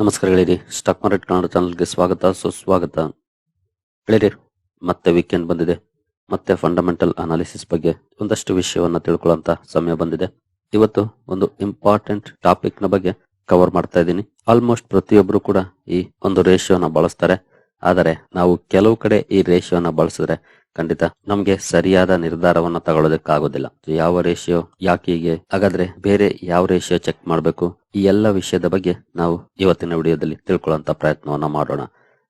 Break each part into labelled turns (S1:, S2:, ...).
S1: ನಮಸ್ಕಾರ ಗೆಳೆಯರಿ. Stock market Kannada ಚಾನಲ್ಗೆ ಸ್ವಾಗತ, ಸುಸ್ವಾಗತ. ಗೆಳೆಯರಿ, ಮತ್ತೆ ವೀಕೆಂಡ್ ಬಂದಿದೆ. ಮತ್ತೆ ಫಂಡಮೆಂಟಲ್ ಅನಾಲಿಸಿಸ್ ಬಗ್ಗೆ ಒಂದಷ್ಟು ವಿಷಯವನ್ನು ತಿಳ್ಕೊಳ್ಳುವಂತ ಸಮಯ ಬಂದಿದೆ. ಇವತ್ತು ಒಂದು ಇಂಪಾರ್ಟೆಂಟ್ ಟಾಪಿಕ್ನ ಬಗ್ಗೆ ಕವರ್ ಮಾಡ್ತಾ ಇದ್ದೀನಿ. ಆಲ್ಮೋಸ್ಟ್ ಪ್ರತಿಯೊಬ್ಬರು ಕೂಡ ಈ ಒಂದು ರೇಷಿಯೋನ ಬಳಸ್ತಾರೆ. ಆದರೆ ನಾವು ಕೆಲವು ಕಡೆ ಈ ರೇಷಿಯೋನ ಬಳಸಿದ್ರೆ ಖಂಡಿತ ನಮ್ಗೆ ಸರಿಯಾದ ನಿರ್ಧಾರವನ್ನ ತಗೊಳ್ಳೋದಕ್ಕಾಗೋದಿಲ್ಲ. ಯಾವ ರೇಷಿಯೋ ಯಾಕೆ ಹೀಗೆ? ಹಾಗಾದ್ರೆ ಬೇರೆ ಯಾವ ರೇಷಿಯೋ ಚೆಕ್ ಮಾಡಬೇಕು? ಈ ಎಲ್ಲ ವಿಷಯದ ಬಗ್ಗೆ ನಾವು ಇವತ್ತಿನ ವಿಡಿಯೋದಲ್ಲಿ ತಿಳ್ಕೊಳ್ಳುವಂತ ಪ್ರಯತ್ನವನ್ನ ಮಾಡೋಣ.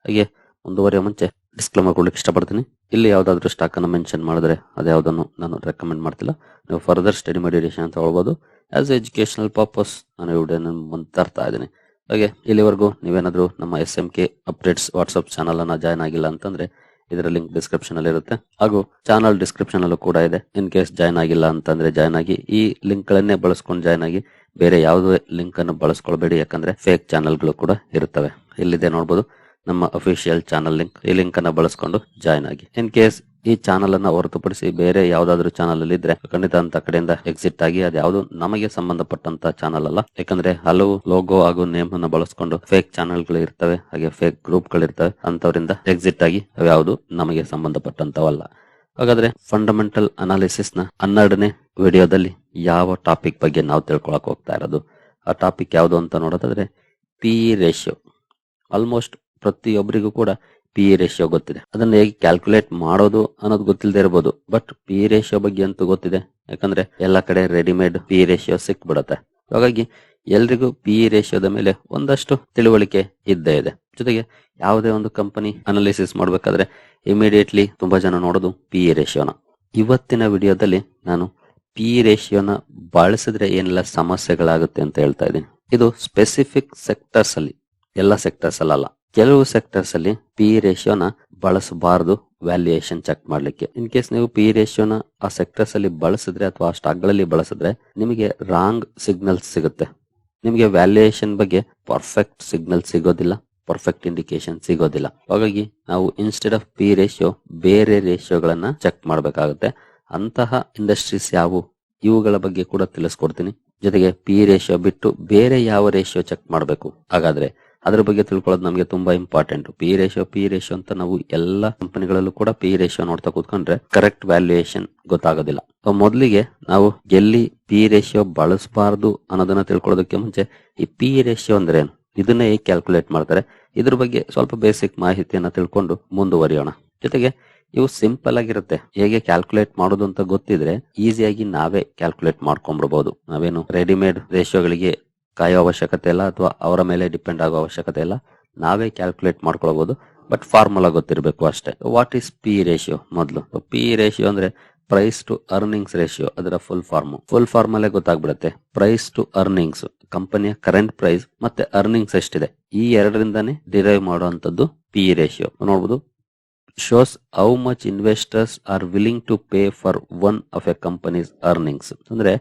S1: ಹಾಗೆ ಮುಂದುವರೆಯ ಮುಂಚೆ ಡಿಸ್ಕ್ಲೇಮರ್ ಕೊಡ್ಲಿಕ್ಕೆ ಇಷ್ಟಪಡ್ತೀನಿ. ಇಲ್ಲಿ ಯಾವ್ದಾದ್ರು ಸ್ಟಾಕ್ ಅನ್ನು ಮೆನ್ಷನ್ ಮಾಡಿದ್ರೆ ಅದ್ಯಾವುದನ್ನು ನಾನು ರೆಕಮೆಂಡ್ ಮಾಡ್ತಿಲ್ಲ. ನೀವು ಫರ್ದರ್ ಸ್ಟಡಿ ಮೆಡಿಟೇಷನ್ ಅಂತ ಹೇಳ್ಬೋದು. ಆಸ್ ಎಜುಕೇಶನಲ್ ಪರ್ಪಸ್ ನಾನು ವಿಡಿಯೋ ಮುಂದೆ ತರ್ತಾ ಇದ್ದೀನಿ. ಹಾಗೆ ಇಲ್ಲಿವರೆಗೂ ನೀವೇನಾದ್ರೂ ನಮ್ಮ S M K updates WhatsApp channel ಅನ್ನ ಜಾಯ್ನ್ ಆಗಿಲ್ಲ ಅಂತಂದ್ರೆ ಇದರ ಲಿಂಕ್ ಡಿಸ್ಕ್ರಿಪ್ಷನ್ ಅಲ್ಲಿ ಇರುತ್ತೆ. ಹಾಗೂ ಚಾನಲ್ ಡಿಸ್ಕ್ರಿಪ್ಷನ್ ಅಲ್ಲೂ ಕೂಡ ಇದೆ. ಇನ್ ಕೇಸ್ ಜಾಯ್ನ್ ಆಗಿಲ್ಲ ಅಂತಂದ್ರೆ ಜಾಯ್ನ್ ಆಗಿ. ಈ ಲಿಂಕ್ ಗಳನ್ನೇ ಬಳಸ್ಕೊಂಡು ಜಾಯ್ನ್ ಆಗಿ ಬೇರೆ ಯಾವುದೇ ಲಿಂಕ್ ಅನ್ನು ಬಳಸ್ಕೊಳ್ಬೇಡಿ. ಯಾಕಂದ್ರೆ ಫೇಕ್ ಚಾನಲ್ಗಳು ಕೂಡ ಇರುತ್ತವೆ. ಇಲ್ಲಿದೆ ನೋಡಬಹುದು ನಮ್ಮ ಅಫಿಷಿಯಲ್ ಚಾನಲ್ ಲಿಂಕ್ ಈ ಲಿಂಕ್ ಅನ್ನ ಬಳಸ್ಕೊಂಡು ಜಾಯ್ನ್ ಆಗಿ. ಇನ್ ಕೇಸ್ ಈ ಚಾನಲ್ ಅನ್ನ ಹೊರತುಪಡಿಸಿ ಬೇರೆ ಯಾವ್ದಾದ್ರು ಚಾನಲ್ ಅಲ್ಲಿ ಇದ್ರೆ ಖಂಡಿತ ಅಂತ ಕಡೆಯಿಂದ ಎಕ್ಸಿಟ್ ಆಗಿ ಅದ್ಯಾವುದು ನಮಗೆ ಸಂಬಂಧಪಟ್ಟಂತ ಚಾನಲ್ ಅಲ್ಲ. ಯಾಕಂದ್ರೆ ಹಲವು ಲೋಗೋ ಹಾಗೂ ನೇಮ್ ಅನ್ನ ಬಳಸ್ಕೊಂಡು ಫೇಕ್ ಚಾನಲ್ಗಳು ಇರ್ತವೆ, ಹಾಗೆ ಫೇಕ್ ಗ್ರೂಪ್ಗಳು ಅಂತವರಿಂದ ಎಕ್ಸಿಟ್ ಆಗಿ ಅವ್ಯಾವುದು ನಮಗೆ ಸಂಬಂಧಪಟ್ಟಂತವಲ್ಲ. ಹಾಗಾದ್ರೆ ಫಂಡಮೆಂಟಲ್ ಅನಾಲಿಸಿಸ್ನ ಹನ್ನೆರಡನೇ ವಿಡಿಯೋದಲ್ಲಿ ಯಾವ ಟಾಪಿಕ್ ಬಗ್ಗೆ ನಾವು ತಿಳ್ಕೊಳಕ್ ಹೋಗ್ತಾ ಇರೋದು? ಆ ಟಾಪಿಕ್ ಯಾವುದು ಅಂತ ನೋಡೋದಾದ್ರೆ ಪಿ ರೇಷಿಯೋ ಆಲ್ಮೋಸ್ಟ್ ಪ್ರತಿಯೊಬ್ಬರಿಗೂ ಕೂಡ ಪಿ ರೇಷಿಯೋ ಗೊತ್ತಿದೆ. ಅದನ್ನ ಹೇಗೆ ಕ್ಯಾಲ್ಕುಲೇಟ್ ಮಾಡೋದು ಅನ್ನೋದು ಗೊತ್ತಿಲ್ಲದೆ ಇರಬಹುದು ಬಟ್ ಪಿ ರೇಷಿಯೋ ಬಗ್ಗೆ ಅಂತೂ ಗೊತ್ತಿದೆ. ಯಾಕಂದ್ರೆ ಎಲ್ಲ ಕಡೆ ರೆಡಿಮೇಡ್ ಪಿ ರೇಷಿಯೋ ಸಿಕ್ಬಿಡುತ್ತೆ. ಹಾಗಾಗಿ ಎಲ್ರಿಗೂ ಪಿ ರೇಷಿಯೋದ ಮೇಲೆ ಒಂದಷ್ಟು ತಿಳುವಳಿಕೆ ಇದ್ದೇ ಇದೆ. ಜೊತೆಗೆ ಯಾವುದೇ ಒಂದು ಕಂಪನಿ ಅನಾಲಿಸಿಸ್ ಮಾಡಬೇಕಾದ್ರೆ ಇಮಿಡಿಯೇಟ್ಲಿ ತುಂಬಾ ಜನ ನೋಡೋದು ಪಿ ರೇಷಿಯೋನ ಇವತ್ತಿನ ವಿಡಿಯೋದಲ್ಲಿ ನಾನು ಪಿ ರೇಷಿಯೋನ ಬಳಸಿದ್ರೆ ಏನೆಲ್ಲ ಸಮಸ್ಯೆಗಳಾಗುತ್ತೆ ಅಂತ ಹೇಳ್ತಾ ಇದ್ದೀನಿ. ಇದು ಸ್ಪೆಸಿಫಿಕ್ ಸೆಕ್ಟರ್ಸ್ ಅಲ್ಲಿ. ಎಲ್ಲ ಸೆಕ್ಟರ್ಸ್ ಅಲ್ಲ ಕೆಲವು ಸೆಕ್ಟರ್ಸ್ ಅಲ್ಲಿ ಪಿ ರೇಷಿಯೋನ ಬಳಸಬಾರದು ವ್ಯಾಲ್ಯೂಯೇಷನ್ ಚೆಕ್ ಮಾಡ್ಲಿಕ್ಕೆ. ಇನ್ ಕೇಸ್ ನೀವು ಪಿ ರೇಷಿಯೋನ ಆ ಸೆಕ್ಟರ್ಸ್ ಅಲ್ಲಿ ಬಳಸಿದ್ರೆ ಅಥವಾ ಆ ಸ್ಟಾಕ್ಗಳಲ್ಲಿ ಬಳಸಿದ್ರೆ ನಿಮಗೆ ರಾಂಗ್ ಸಿಗ್ನಲ್ಸ್ ಸಿಗುತ್ತೆ. ನಿಮಗೆ ವ್ಯಾಲ್ಯೂಯೇಷನ್ ಬಗ್ಗೆ ಪರ್ಫೆಕ್ಟ್ ಸಿಗ್ನಲ್ ಸಿಗೋದಿಲ್ಲ ಪರ್ಫೆಕ್ಟ್ ಇಂಡಿಕೇಶನ್ ಸಿಗೋದಿಲ್ಲ. ಹಾಗಾಗಿ ನಾವು ಇನ್ಸ್ಟೆಡ್ ಆಫ್ ಪಿ ರೇಷಿಯೋ ಬೇರೆ ರೇಷಿಯೋಗಳನ್ನ ಚೆಕ್ ಮಾಡಬೇಕಾಗುತ್ತೆ. ಅಂತಹ ಇಂಡಸ್ಟ್ರೀಸ್ ಯಾವುವು ಇವುಗಳ ಬಗ್ಗೆ ಕೂಡ ತಿಳಿಸ್ಕೊಡ್ತೀನಿ. ಜೊತೆಗೆ ಪಿ ರೇಷಿಯೋ ಬಿಟ್ಟು ಬೇರೆ ಯಾವ ರೇಷಿಯೋ ಚೆಕ್ ಮಾಡಬೇಕು? ಹಾಗಾದ್ರೆ ಅದ್ರ ಬಗ್ಗೆ ತಿಳ್ಕೊಳ್ಳೋದು ನಮಗೆ ತುಂಬಾ important P ratio P ratio ಅಂತ ನಾವು ಎಲ್ಲ ಕಂಪನಿಗಳಲ್ಲೂ ಕೂಡ ಪಿ ರೇಷಿಯೋ ನೋಡ್ತಾ ಕೂತ್ಕೊಂಡ್ರೆ ಕರೆಕ್ಟ್ ವ್ಯಾಲ್ಯೂಯೇಷನ್ ಗೊತ್ತಾಗೋದಿಲ್ಲ. ಸೊ ಮೊದಲಿಗೆ ನಾವು ಎಲ್ಲಿ ಪಿ ರೇಷಿಯೋ ಬಳಸಬಾರದು ಅನ್ನೋದನ್ನ ತಿಳ್ಕೊಳ್ಳೋದಕ್ಕೆ ಮುಂಚೆ ಈ ಪಿ ರೇಷಿಯೋ ಅಂದ್ರೆ ಏನು? ಇದನ್ನ ಹೇಗೆ ಕ್ಯಾಲ್ಕುಲೇಟ್ ಮಾಡ್ತಾರೆ? ಇದ್ರ ಬಗ್ಗೆ ಸ್ವಲ್ಪ ಬೇಸಿಕ್ ಮಾಹಿತಿಯನ್ನ ತಿಳ್ಕೊಂಡು ಮುಂದುವರಿಯೋಣ. ಜೊತೆಗೆ ಇವು ಸಿಂಪಲ್ ಆಗಿರುತ್ತೆ. ಹೇಗೆ ಕ್ಯಾಲ್ಕುಲೇಟ್ ಮಾಡೋದು ಅಂತ ಗೊತ್ತಿದ್ರೆ ಈಸಿಯಾಗಿ ನಾವೇ ಕ್ಯಾಲ್ಕುಲೇಟ್ ಮಾಡ್ಕೊಂಡ್ಬಿಡ್ಬಹುದು ನಾವೇನು ರೆಡಿಮೇಡ್ ರೇಷಿಯೋಗಳಿಗೆ ಕಾಯೋ ಅವಶ್ಯಕತೆ ಇಲ್ಲ ಅಥವಾ ಅವರ ಮೇಲೆ ಡಿಪೆಂಡ್ ಆಗೋ ಅವಶ್ಯಕತೆ ಇಲ್ಲ. ನಾವೇ ಕ್ಯಾಲ್ಕುಲೇಟ್ ಮಾಡ್ಕೊಳ್ಬಹುದು ಬಟ್ ಫಾರ್ಮುಲಾ ಗೊತ್ತಿರಬೇಕು ಅಷ್ಟೇ. ವಾಟ್ ಈಸ್ ಪಿ ರೇಷಿಯೋ ಮೊದಲು? ಪಿ ರೇಷಿಯೋ ಅಂದ್ರೆ ಪ್ರೈಸ್ ಟು ಅರ್ನಿಂಗ್ಸ್ ರೇಷಿಯೋ ಅದರ ಫುಲ್ ಫಾರ್ಮ್ ಫುಲ್ ಫಾರ್ಮ್ ಅಲ್ಲೇ ಗೊತ್ತಾಗ್ಬಿಡುತ್ತೆ. ಪ್ರೈಸ್ ಟು ಅರ್ನಿಂಗ್ಸ್ ಕಂಪನಿಯ ಕರೆಂಟ್ ಪ್ರೈಸ್ ಮತ್ತೆ ಅರ್ನಿಂಗ್ಸ್ ಎಷ್ಟಿದೆ? ಈ ಎರಡರಿಂದಾನೇ ಡಿರೈವ್ ಮಾಡುವಂತದ್ದು ಪಿ ರೇಷಿಯೋ ನೋಡ್ಬೋದು. Shows how much investors are willing to pay for one of a company's earnings ಅಂದ್ರೆ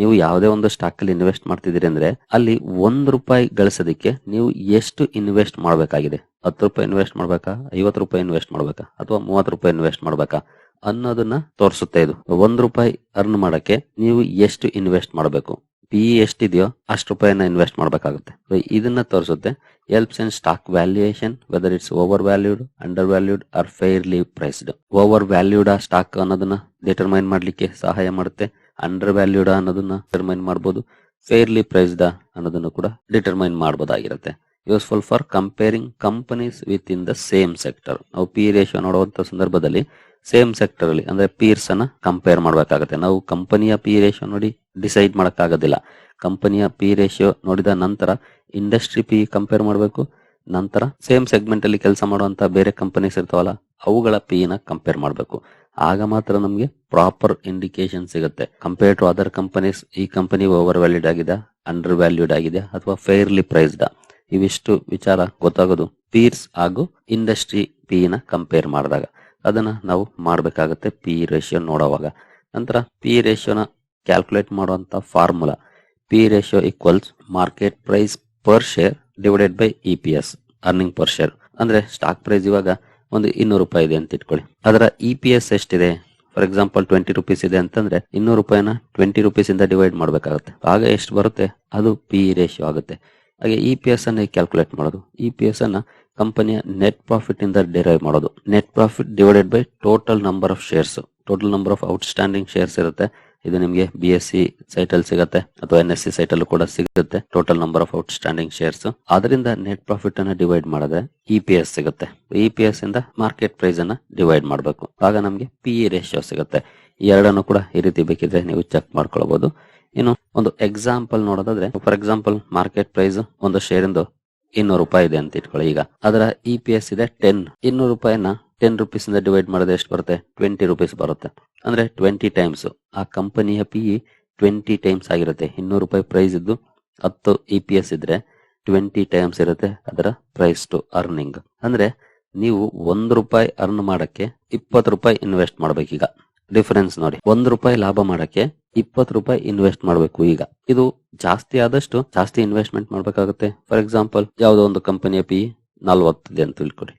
S1: ನೀವು ಯಾವುದೇ ಒಂದು ಸ್ಟಾಕ್ ಅಲ್ಲಿ ಇನ್ವೆಸ್ಟ್ ಮಾಡ್ತಿದ್ದೀರಿ ಅಂದ್ರೆ ಅಲ್ಲಿ ಒಂದ್ ರೂಪಾಯಿ ಗಳಿಸೋದಕ್ಕೆ ನೀವು ಎಷ್ಟು ಇನ್ವೆಸ್ಟ್ ಮಾಡಬೇಕಾಗಿದೆ? ಹತ್ತು ರೂಪಾಯಿ ಇನ್ವೆಸ್ಟ್ ಮಾಡ್ಬೇಕಾ? ಐವತ್ತು ರೂಪಾಯಿ ಇನ್ವೆಸ್ಟ್ ಮಾಡ್ಬೇಕಾ? ಅಥವಾ ಮೂವತ್ತು ರೂಪಾಯಿ ಇನ್ವೆಸ್ಟ್ ಮಾಡ್ಬೇಕಾ? ಅನ್ನೋದನ್ನ ತೋರಿಸುತ್ತೆ ಇದು. ಒಂದ್ ರೂಪಾಯಿ ಅರ್ನ್ ಮಾಡಕ್ಕೆ ನೀವು ಎಷ್ಟು ಇನ್ವೆಸ್ಟ್ ಮಾಡಬೇಕು? ಪಿ ಎಷ್ಟಿದೆಯೋ ಅಷ್ಟು ರೂಪಾಯಿನ ಇನ್ವೆಸ್ಟ್ ಮಾಡಬೇಕಾಗುತ್ತೆ. ಇದನ್ನ ತೋರಿಸುತ್ತೆ. Helps in stock valuation whether it's overvalued undervalued or fairly priced overvalued ಆ ಸ್ಟಾಕ್ ಅನ್ನೋದನ್ನ ಡಿಟರ್ಮೈನ್ ಮಾಡ್ಲಿಕ್ಕೆ ಸಹಾಯ ಮಾಡುತ್ತೆ. ಅಂಡರ್ ವ್ಯಾಲ್ಯೂಡ ಅನ್ನೋದನ್ನ ಡಿಟರ್ಮೈನ್ ಮಾಡಬಹುದು ಫೇರ್ಲಿ ಪ್ರೈಸ್ಡ ಅನ್ನೋದನ್ನು ಕೂಡ determine ಮಾಡಬಹುದಾಗಿರುತ್ತೆ useful for comparing companies within the same sector ನಾವು ಪಿ ರೇಷಿಯೋ ನೋಡುವಂತ ಸಂದರ್ಭದಲ್ಲಿ ಸೇಮ್ ಸೆಕ್ಟರ್ ಅಲ್ಲಿ ಅಂದ್ರೆ ಪೀರ್ಸ್ ಅನ್ನ ಕಂಪೇರ್ ಮಾಡಬೇಕಾಗುತ್ತೆ. ನಾವು ಕಂಪನಿಯ ಪಿ ರೇಷಿಯೋ ನೋಡಿ ಡಿಸೈಡ್ ಮಾಡಕ್ಕಾಗೋದಿಲ್ಲ. ಕಂಪನಿಯ ಪಿ ರೇಷಿಯೋ ನೋಡಿದ ನಂತರ ಇಂಡಸ್ಟ್ರಿ ಪಿ ಕಂಪೇರ್ ಮಾಡಬೇಕು. ನಂತರ ಸೇಮ್ ಸೆಗ್ಮೆಂಟ್ ಅಲ್ಲಿ ಕೆಲಸ ಮಾಡುವಂತ ಬೇರೆ ಕಂಪನೀಸ್ ಇರ್ತಾವಲ್ಲ, ಅವುಗಳ ಪಿ ನ ಕಂಪೇರ್ ಮಾಡಬೇಕು. ಆಗ ಮಾತ್ರ ನಮಗೆ ಪ್ರಾಪರ್ ಇಂಡಿಕೇಶನ್ ಸಿಗುತ್ತೆ. ಕಂಪೇರ್ ಟು ಅದರ್ ಕಂಪನೀಸ್ ಈ ಕಂಪನಿ ಓವರ್ ವ್ಯಾಲ್ಯೂಡ್ ಆಗಿದೆ ಅಂಡರ್ ವ್ಯಾಲ್ಯೂಡ್ ಆಗಿದೆ, ಅಥವಾ ಫೇರ್ಲಿ ಪ್ರೈಸ್ಡ್ ಇವಿಷ್ಟು ವಿಚಾರ ಗೊತ್ತಾಗೋದು ಪೀರ್ಸ್ ಹಾಗೂ ಇಂಡಸ್ಟ್ರಿ ಪಿ ನ ಕಂಪೇರ್ ಮಾಡಿದಾಗ. ಅದನ್ನ ನಾವು ಮಾಡಬೇಕಾಗುತ್ತೆ ಪಿ ರೇಷಿಯೋ ನೋಡೋವಾಗ. ನಂತರ ಪಿ ರೇಷಿಯೋನ ಕ್ಯಾಲ್ಕುಲೇಟ್ ಮಾಡುವಂತ formula P ratio equals market price per share divided by E P S earning per share ಅಂದ್ರೆ ಸ್ಟಾಕ್ ಪ್ರೈಸ್ ಇವಾಗ ಒಂದು ಇನ್ನೂರು ರೂಪಾಯಿ ಇದೆ ಅಂತ ಇಟ್ಕೊಳ್ಳಿ. ಅದರ ಇ ಪಿ ಎಸ್ ಎಷ್ಟಿದೆ? ಫಾರ್ ಎಕ್ಸಾಂಪಲ್ ಟ್ವೆಂಟಿ ರುಪೀಸ್ ಇದೆ ಅಂತಂದ್ರೆ ಇನ್ನೂರು ರೂಪಾಯಿನ ಟ್ವೆಂಟಿ ರುಪೀಸ್ ಇಂದ ಡಿವೈಡ್ ಮಾಡಬೇಕಾಗುತ್ತೆ. ಆಗ ಎಷ್ಟು ಬರುತ್ತೆ? ಅದು ಪಿ ರೇಷಿಯೋ ಆಗುತ್ತೆ. ಹಾಗೆ ಇ ಪಿ ಎಸ್ ಅನ್ನ ಕ್ಯಾಲ್ಕುಲೇಟ್ ಮಾಡೋದು. ಇ ಪಿ ಎಸ್ ಅನ್ನ ಕಂಪನಿಯ ನೆಟ್ ಪ್ರಾಫಿಟ್ ಇಂದ ಡಿರೈವ್ ಮಾಡೋದು. Net profit divided by total number of shares total number of outstanding shares ಇರುತ್ತೆ. ಇದು ನಿಮಗೆ ಬಿ ಎಸ್ ಸಿ ಸೈಟ್ ಸಿಗುತ್ತೆ, ಅಥವಾ ಎನ್ ಎಸ್ ಸಿ ಸೈಟ್ ಕೂಡ ಸಿಗುತ್ತೆ total number of outstanding shares ಅದರಿಂದ ನೆಟ್ ಪ್ರಾಫಿಟ್ ಅನ್ನ ಡಿವೈಡ್ ಮಾಡಿದ್ರೆ ಇ ಎಸ್ ಸಿಗುತ್ತೆ. ಇ ಎಸ್ ಇಂದ ಮಾರ್ಕೆಟ್ ಪ್ರೈಸ್ ಅನ್ನ ಡಿವೈಡ್ ಮಾಡಬೇಕು. ಆಗ ನಮಗೆ ಪಿ ಇ ರೇಷಿಯೋ ಸಿಗುತ್ತೆ. ಎರಡನ್ನು ಕೂಡ ಈ ರೀತಿ ಬೇಕಿದ್ರೆ ನೀವು ಚೆಕ್ ಮಾಡ್ಕೊಳ್ಬಹುದು ಇನ್ನು ಒಂದು ಎಕ್ಸಾಂಪಲ್ ನೋಡೋದಾದ್ರೆ ಫಾರ್ ಎಕ್ಸಾಂಪಲ್ ಮಾರ್ಕೆಟ್ ಪ್ರೈಸ್ ಒಂದು ಶೇರ್ ಇಂದು ಇನ್ನೂರು ರೂಪಾಯಿ ಇದೆ ಅಂತ ಇಟ್ಕೊಳ್ಳಿ ಈಗ. ಅದರ ಇ ಇದೆ ಟೆನ್ ಇನ್ನೂರು ರೂಪಾಯಿನ ಟೆನ್ ರುಪೀಸ್ ಇಂದ ಡಿವೈಡ್ ಮಾಡಿದ್ರೆ ಎಷ್ಟು ಬರುತ್ತೆ? ಟ್ವೆಂಟಿ ರುಪೀಸ್ ಬರುತ್ತೆ. ಅಂದ್ರೆ ಟ್ವೆಂಟಿ ಟೈಮ್ಸ್ ಆ ಕಂಪನಿಯ ಪಿ ಟ್ವೆಂಟಿ ಟೈಮ್ಸ್ ಆಗಿರುತ್ತೆ. ಇನ್ನೂರು ರೂಪಾಯಿ ಪ್ರೈಸ್ ಇದ್ದು ಹತ್ತು ಇ ಪಿ ಎಸ್ ಇದ್ರೆ ಟ್ವೆಂಟಿ ಟೈಮ್ಸ್ ಇರುತ್ತೆ ಅದರ ಪ್ರೈಸ್ ಟು ಅರ್ನಿಂಗ್ ಅಂದ್ರೆ ನೀವು ಒಂದು ರೂಪಾಯಿ ಅರ್ನ್ ಮಾಡಕ್ಕೆ ಇಪ್ಪತ್ತು ರೂಪಾಯಿ ಇನ್ವೆಸ್ಟ್ ಈಗ. ಡಿಫರೆನ್ಸ್ ನೋಡಿ. ಒಂದು ರೂಪಾಯಿ ಲಾಭ ಮಾಡಕ್ಕೆ ಇಪ್ಪತ್ತು ರೂಪಾಯಿ ಇನ್ವೆಸ್ಟ್ ಮಾಡಬೇಕು ಈಗ. ಇದು ಜಾಸ್ತಿ ಆದಷ್ಟು ಜಾಸ್ತಿ ಇನ್ವೆಸ್ಟ್ಮೆಂಟ್ ಮಾಡಬೇಕಾಗುತ್ತೆ. ಫಾರ್ ಎಕ್ಸಾಂಪಲ್ ಯಾವುದೋ ಒಂದು ಕಂಪನಿಯ ಪಿ ನಲ್ವತ್ತಿದೆ ಅಂತ ತಿಳ್ಕೊಡಿ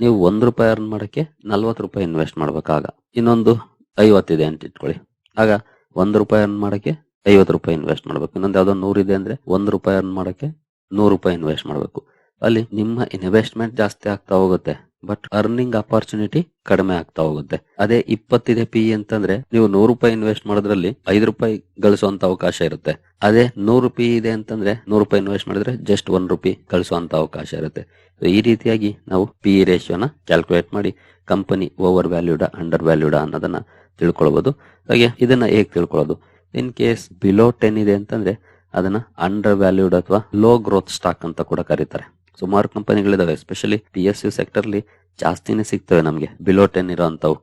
S1: ನೀವು ಒಂದು ರೂಪಾಯಿ ಅರ್ನ್ ಮಾಡಕ್ಕೆ ನಲ್ವತ್ತು ರೂಪಾಯಿ ಇನ್ವೆಸ್ಟ್ ಮಾಡಬೇಕಾಗ. ಇನ್ನೊಂದು ಐವತ್ತಿದೆ ಅಂತ ಇಟ್ಕೊಳ್ಳಿ. ಆಗ ಒಂದ್ ರೂಪಾಯಿ ಅರ್ನ್ ಮಾಡಕ್ಕೆ ಐವತ್ತು ರೂಪಾಯಿ ಇನ್ವೆಸ್ಟ್ ಮಾಡ್ಬೇಕು. ಇನ್ನೊಂದು ಯಾವ್ದೋ ನೂರು ಇದೆ ಅಂದ್ರೆ ಒಂದ್ ರೂಪಾಯಿ ಅರ್ನ್ ಮಾಡಕ್ಕೆ ನೂರು ರೂಪಾಯಿ ಇನ್ವೆಸ್ಟ್ ಮಾಡ್ಬೇಕು. ಅಲ್ಲಿ ನಿಮ್ಮ ಇನ್ವೆಸ್ಟ್ಮೆಂಟ್ ಜಾಸ್ತಿ ಆಗ್ತಾ ಹೋಗುತ್ತೆ ಬಟ್ ಅರ್ನಿಂಗ್ ಅಪಾರ್ಚುನಿಟಿ ಕಡಿಮೆ ಆಗ್ತಾ ಹೋಗುತ್ತೆ. ಅದೇ ಇಪ್ಪತ್ತಿದೆ ಪಿ ಅಂತಂದ್ರೆ ನೀವು ನೂರು ರೂಪಾಯಿ ಇನ್ವೆಸ್ಟ್ ಮಾಡೋದ್ರಲ್ಲಿ ಐದು ರೂಪಾಯಿ ಗಳಿಸುವಂತ ಅವಕಾಶ ಇರುತ್ತೆ. ಅದೇ ನೂರು ಪಿ ಇದೆ ಅಂತಂದ್ರೆ ನೂರು ರೂಪಾಯಿ ಇನ್ವೆಸ್ಟ್ ಮಾಡಿದ್ರೆ ಜಸ್ಟ್ ಒನ್ ರುಪಿ ಗಳಿಸುವಂತ ಅವಕಾಶ ಇರುತ್ತೆ. ಈ ರೀತಿಯಾಗಿ ನಾವು ಪಿ ರೇಷಿಯೋನ ಕ್ಯಾಲ್ಕುಲೇಟ್ ಮಾಡಿ ಕಂಪನಿ ಓವರ್ ವ್ಯಾಲ್ಯೂಡ ಅಂಡರ್ ವ್ಯಾಲ್ಯೂಡ ಅನ್ನೋದನ್ನ ತಿಳ್ಕೊಳ್ಬಹುದು ಹಾಗೆ ಇದನ್ನ ಹೇಗೆ ತಿಳ್ಕೊಳ್ಳೋದು? ಇನ್ ಕೇಸ್ ಬಿಲೋ ಟೆನ್ ಇದೆ ಅಂತಂದ್ರೆ ಅದನ್ನ ಅಂಡರ್ ವ್ಯಾಲ್ಯೂಡ್ ಅಥವಾ ಲೋ ಗ್ರೋತ್ ಸ್ಟಾಕ್ ಅಂತ ಕೂಡ ಕರೀತಾರೆ. ಸುಮಾರು ಕಂಪನಿಗಳಿದಾವೆ ಎಸ್ಪೆಷಲಿ ಪಿ ಎಸ್ ಯು ಸೆಕ್ಟರ್ಲಿ ಜಾಸ್ತಿನೇ ಸಿಗ್ತವೆ ನಮಗೆ. ಬಿಲೋ ಟೆನ್ ಇರೋಂಥವು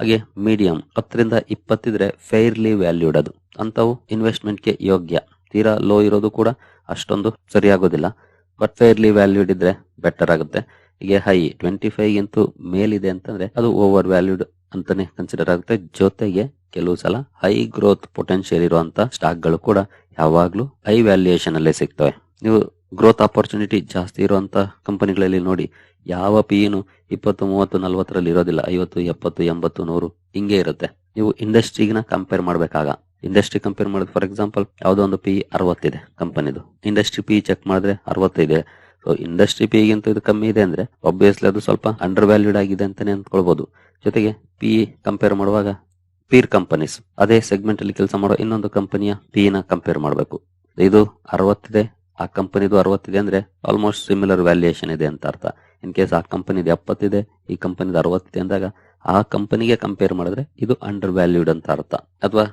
S1: ಹಾಗೆ ಮೀಡಿಯಂ ಹತ್ತರಿಂದ ಇಪ್ಪತ್ತಿದ್ರೆ ಫೇರ್ಲಿ ವ್ಯಾಲ್ಯೂಡ್ ಅದು. ಅಂಥವು ಇನ್ವೆಸ್ಟ್ಮೆಂಟ್ಗೆ ಯೋಗ್ಯ. ತೀರಾ ಲೋ ಇರೋದು ಕೂಡ ಅಷ್ಟೊಂದು ಸರಿಯಾಗೋದಿಲ್ಲ. ಬಟ್ ಫೇರ್ಲಿ ವ್ಯಾಲ್ಯೂಡ್ ಇದ್ರೆ ಬೆಟರ್ ಆಗುತ್ತೆ. ಹೀಗೆ ಹೈ ಟ್ವೆಂಟಿ ಫೈವ್ ಗಿಂತೂ ಮೇಲಿದೆ ಅಂತಂದ್ರೆ ಅದು ಓವರ್ ವ್ಯಾಲ್ಯೂಡ್ ಅಂತಾನೆ ಕನ್ಸಿಡರ್ ಆಗುತ್ತೆ. ಜೊತೆಗೆ ಕೆಲವು ಸಲ ಹೈ ಗ್ರೋತ್ ಪೊಟೆನ್ಶಿಯಲ್ ಇರುವಂತ ಸ್ಟಾಕ್ಗಳು ಕೂಡ ಯಾವಾಗ್ಲೂ ಹೈ ವ್ಯಾಲ್ಯೂಯೇಷನ್ ಅಲ್ಲೇ ಸಿಗ್ತವೆ. ನೀವು ಗ್ರೋತ್ ಆಪರ್ಚುನಿಟಿ ಜಾಸ್ತಿ ಇರುವಂತ ಕಂಪನಿಗಳಲ್ಲಿ ನೋಡಿ ಯಾವ ಪಿನು ಇಪ್ಪತ್ತು, ಮೂವತ್ತು, ನಲ್ವತ್ತರಲ್ಲಿ ಇರೋದಿಲ್ಲ. ಐವತ್ತು, ಎಪ್ಪತ್ತು, ಎಂಬತ್ತು, ನೂರು ಹಿಂಗೆ ಇರುತ್ತೆ. ನೀವು ಇಂಡಸ್ಟ್ರಿಗಿನ ಕಂಪೇರ್ ಮಾಡ್ಬೇಕಾಗ. ಇಂಡಸ್ಟ್ರಿ ಕಂಪೇರ್ ಮಾಡಿದ್ರೆ ಫಾರ್ ಎಕ್ಸಾಂಪಲ್ ಯಾವುದೋ ಒಂದು ಪಿ ಅರವತ್ತಿದೆ ಕಂಪನಿದು ಇಂಡಸ್ಟ್ರಿ ಪಿ ಚೆಕ್ ಮಾಡಿದ್ರೆ ಅರವತ್ತಿದೆ ಸೊ ಇಂಡಸ್ಟ್ರಿ ಪಿ ಗಿಂತ ಇದು ಕಮ್ಮಿ ಇದೆ ಅಂದ್ರೆ ಒಬ್ಬಿಯಸ್ಲಿ ಅದು ಸ್ವಲ್ಪ ಅಂಡರ್ ವ್ಯಾಲ್ಯೂಡ್ ಆಗಿದೆ ಅಂತಾನೆ ಅಂದ್ಕೊಳ್ಬಹುದು ಜೊತೆಗೆ ಪಿ ಕಂಪೇರ್ ಮಾಡುವಾಗ ಪೀರ್ ಕಂಪನೀಸ್ ಅದೇ ಸೆಗ್ಮೆಂಟ್ ಅಲ್ಲಿ ಕೆಲಸ ಮಾಡೋ ಇನ್ನೊಂದು ಕಂಪನಿಯ ಪಿ ನ ಕಂಪೇರ್ ಮಾಡಬೇಕು. ಇದು ಅರವತ್ತಿದೆ ಆ ಕಂಪನಿದು ಅರವತ್ತಿದೆ ಅಂದ್ರೆ ಆಲ್ಮೋಸ್ಟ್ ಸಿಮಿಲರ್ ವ್ಯಾಲ್ಯೂಯೇಷನ್ ಇದೆ ಅಂತ ಅರ್ಥ. ಇನ್ ಕೇಸ್ ಆ ಕಂಪನಿದು ಎಪ್ಪತ್ತಿದೆ ಈ ಕಂಪನಿದು ಅರವತ್ತಿದೆ ಅಂದಾಗ ಆ ಕಂಪನಿಗೆ ಕಂಪೇರ್ ಮಾಡಿದ್ರೆ ಇದು ಅಂಡರ್ ವ್ಯಾಲ್ಯೂಡ್ ಅಂತ ಅರ್ಥ. ಅಥವಾ